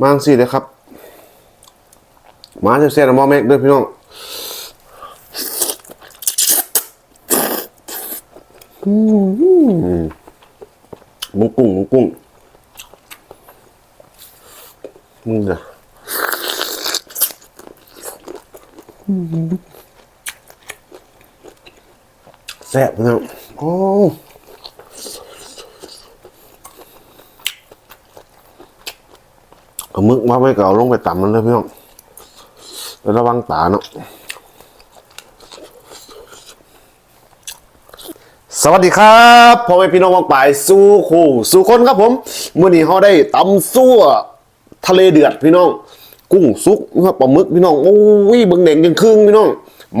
มาจังสิเลยครับ มาเซ่ๆนะหมอแม็กเด้อพี่น้องหมุกุ้งหมุกุ้งมึงจ้ะแซ่บพี่น้องโอ้เอา มึกมาไม่เก่าลงไปต่ำมันเลยพี่น้องแล้วระวังตาเนาะสวัสดีครับพ่อแม่พี่น้องมองป่ายสู้คู่สู้คนครับผมเมื่อนี้เขาได้ตำซั่วทะเลเดือดพี่น้อง กุ้งซุกนะครับปลาหมึกพี่น้องโอ้ยเบิ่งเด่งยังครึ่งพี่น้อง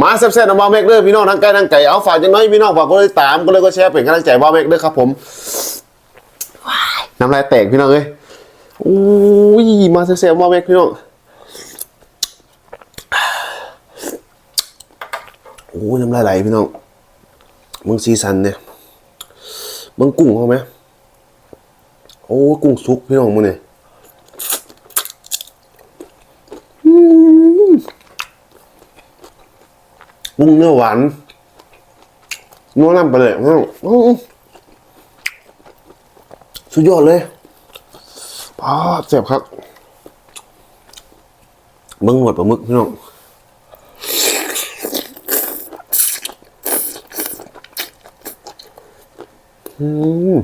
มาแซ่บๆนะบ้าเมกเด้อพี่น้องทั้งไก่ทั้งไก่เอาฝากจังน้อยพี่น้องฝากกดติดตามก็เลยก็แชร์เป็นกำลังใจบ้าเมกเด้อครับผมน้ำลายแตกพี่น้องเอ้ย อ้ยมาแซ่บๆบ้าเมกพี่น้องโอ้ยน้ำลายไหลพี่น้องมึงซีซันเนี่ยมึงกุ้งเขาไหมโอ้กุ้งซุกพี่น้องมึงเนี่ยมกุ้งเนื้อหวานนัวน้ำไปเลยพี่น้อฮือสุดยอดเลย ป้าดเจ็บครับมึงหมดปลาหมึกพี่น้องอืม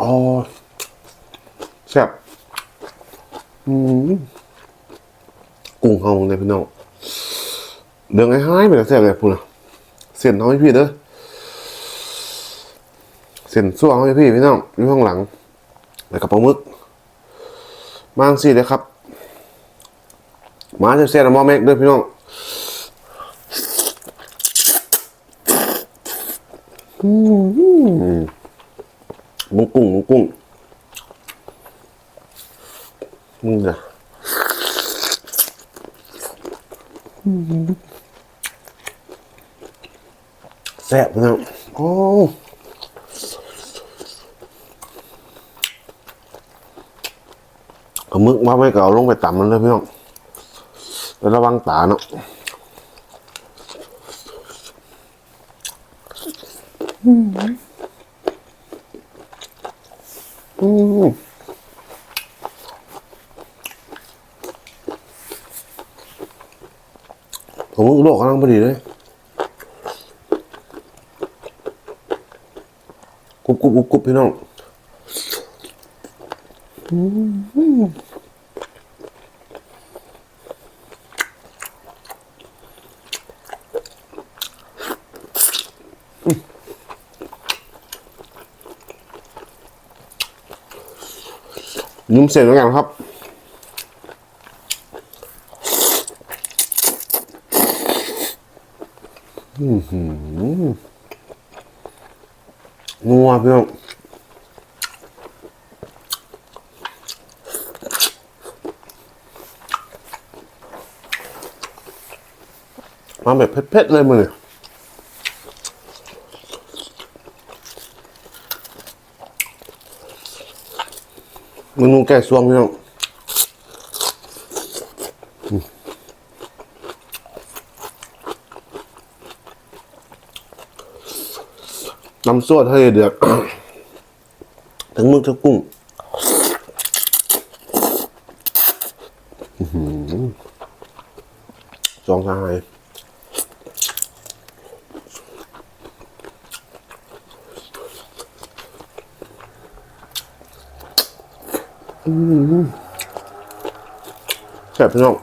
อ๋อแซ่บอืมกุ้งเฮาเลยพี่น้องเดืองไอ้ห้ายไปแล้วแซ่บเลยพูดนะเส้นเขาให้พี่เด้อเส้นซั่วเขาให้พี่พี่น้องอยู่ข้างหลังแล้วกับปลาหมึกมางสิเลยครับ มาแซ่บๆนะมอแม็กด้อพี่น้องอืม หมุกุ้งหมุกุ้งมึงจ้ะแซ่บนะโอ้เอามึกมาไม่เก่าลงไปต่ำมันเลยพี่น้องแล้วระวังตาเนาะอืม ผมมึกโลกกำลังพอดีเลยกรุบกรุบกรุบกุบพี่น้อง อืม เสร็จแล้วกันครับอือหือนัวเพี่น้องมาแบบเผ็ดๆเลยมือ เมนูแกงซวงพี่น้องน้ำซั่วทะเลเดือดทั้งมึกทั้งกุ้งจอหือสองสาย แซ่บน้อง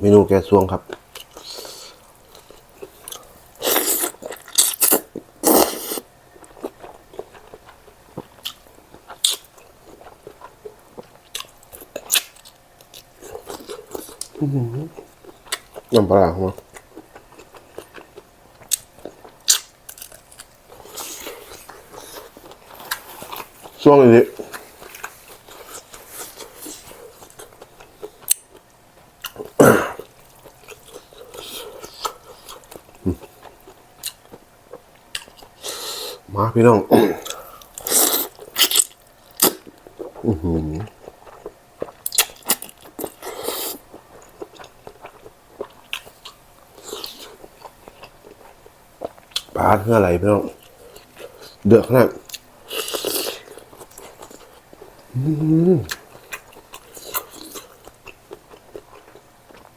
เมนูแกงซวงครับ น้ำปลาร้าของมันช่วงนี้มาพี่น้อง อือหือ ลาเพื่ออะไรพี่น้องเดือดขนาดอื้อหือ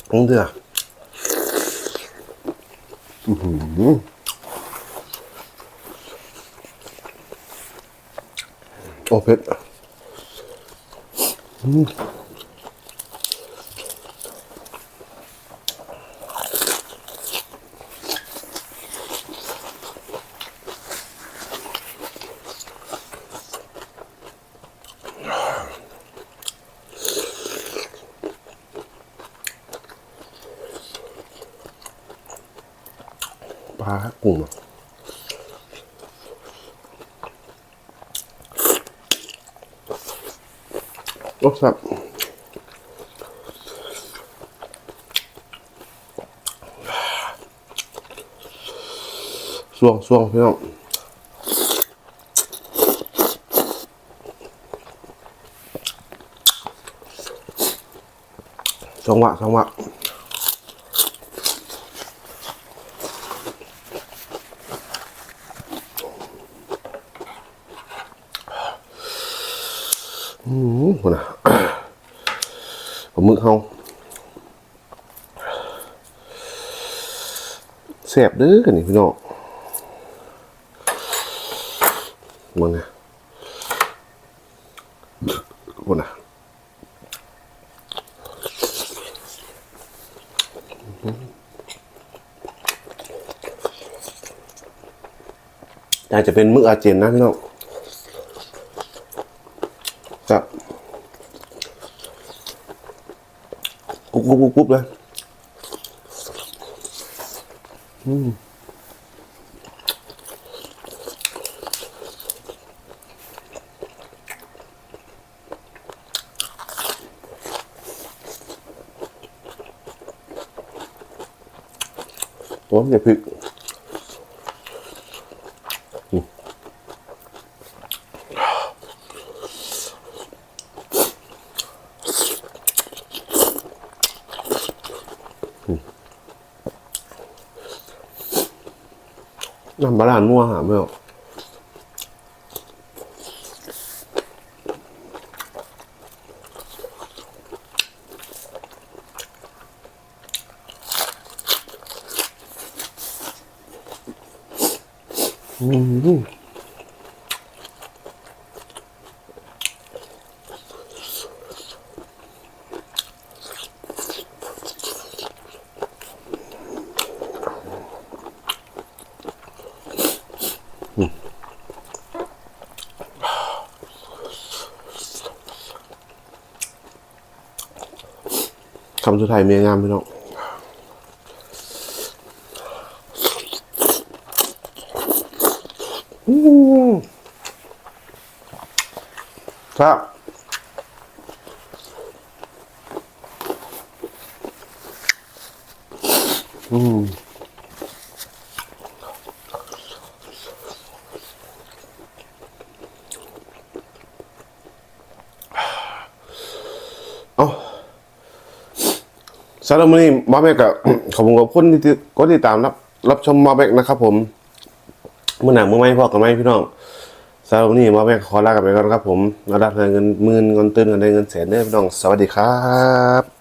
ต้องเดือดอื้อโอเผ็ดอืม ปลากุ้งอะรสครับสวงสวงพี่น้ องสองวะสองวะอืมหัวหนะปลาหมึกเฮาแซ่บเด้อกันนี่พี่น้องมึงไงคนนะอากจะเป็นมึกอาเจนนะพี่น้อง ครับกรุบกรุบกรุบกรุบเลยอืมโอ้ยอย่าพริ น้ำปลาร้านัวหาไม่ออกอืม คำสุดท้ายเมียงามพี่น้องครับอืม สำหรับวันนี้มาแม่กับขอบคุณขอบคนที่ติดกดติดตามรับ รับชมมาแบกนะครับ ผมเมื่อหนังเมื่อไม่พอกันไหมพี่น้องสำหรับวันนี้มาแบกขอลากันไปก่อนครับ ผมรับเงินหมื่นเงินตื้นเงินได้เงินแสนเด้อพี่น้องสวัสดีครับ